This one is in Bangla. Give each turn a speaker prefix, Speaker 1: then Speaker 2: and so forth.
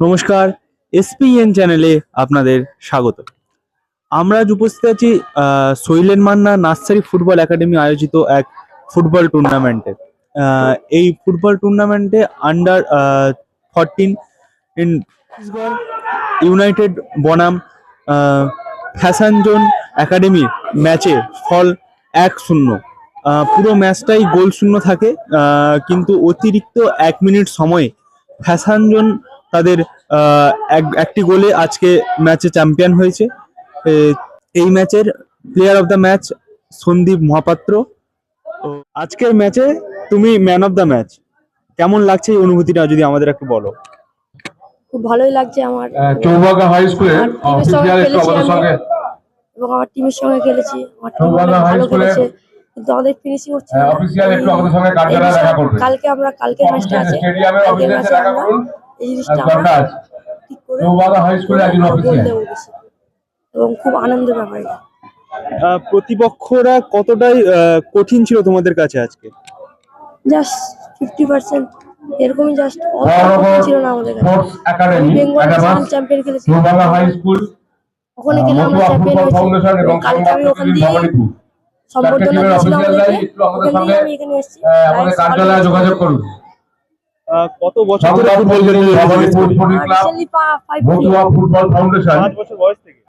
Speaker 1: নমস্কার এসপিএন চ্যানেলে আপনাদের স্বাগত। আমরা আজ উপস্থিত আছি Shailen Manna nursery football academy আয়োজিত এক ফুটবল টুর্নামেন্টে। এই ফুটবল টুর্নামেন্টে আন্ডার ফরটিন ইন ইউনাইটেড বনাম ফ্যাশন জোন একাডেমির ম্যাচে ফল এক শূন্য। পুরো ম্যাচটাই গোল শূন্য থাকে কিন্তু অতিরিক্ত এক মিনিট সময়ে ফ্যাশন জোন তাদের আহ, এক- একটি গোলে আজকে ম্যাচে চ্যাম্পিয়ন হয়েছে। এ, এই ম্যাচের player of the match Sandeep Mahapatra. আজকের ম্যাচে তুমি ম্যান অফ দ্য ম্যাচ কেমন লাগছে এই অনুভূতিটা যদি আমাদের একটু বলো?
Speaker 2: খুব ভালোই লাগছে আমার।
Speaker 3: আহ, চৌবাগা হাই
Speaker 2: সঙ্গে এবং আমার টিমের সঙ্গে খেলেছি। আমার টিম
Speaker 3: চৌবাগা
Speaker 2: অনেক
Speaker 3: হাই
Speaker 2: ভালো খেলেছে। কিন্তু আমাদের ফিনিশিং হচ্ছে
Speaker 3: হ্যাঁ।
Speaker 2: কালকে আমরা কালকে ম্যাচটা আছে। কালকে
Speaker 3: দেখা
Speaker 2: আমরা
Speaker 3: করুন।
Speaker 2: এই জিনিসটা আমরা ঠিক করে। এবং খুব আনন্দের ব্যাপার
Speaker 1: প্রতিপক্ষরা কতটাই আহ, কঠিন ছিল তোমাদের কাছে আজকে?
Speaker 2: জাস্ট ফিফটি পার্সেন্ট এরকমই জাস্ট ছিল না আমাদের কাছে। চ্যাম্পিয়ন খেলেছি। ওখানে গেলে আমরা চ্যাম্পিয়ন হয়েছি।
Speaker 3: ফাউন্ডেশন
Speaker 2: এবং
Speaker 3: এবং
Speaker 2: কালকে আমি ওখান দিয়ে সম্বর্ধনা দিয়েছিলাম আমি এখানে এসেছি।
Speaker 3: আমাদের কার্যালয়ে যোগাযোগ করুন।
Speaker 1: কত বছর ফুটবল
Speaker 3: ফাউন্ডেশন
Speaker 1: বছর বয়স থেকে।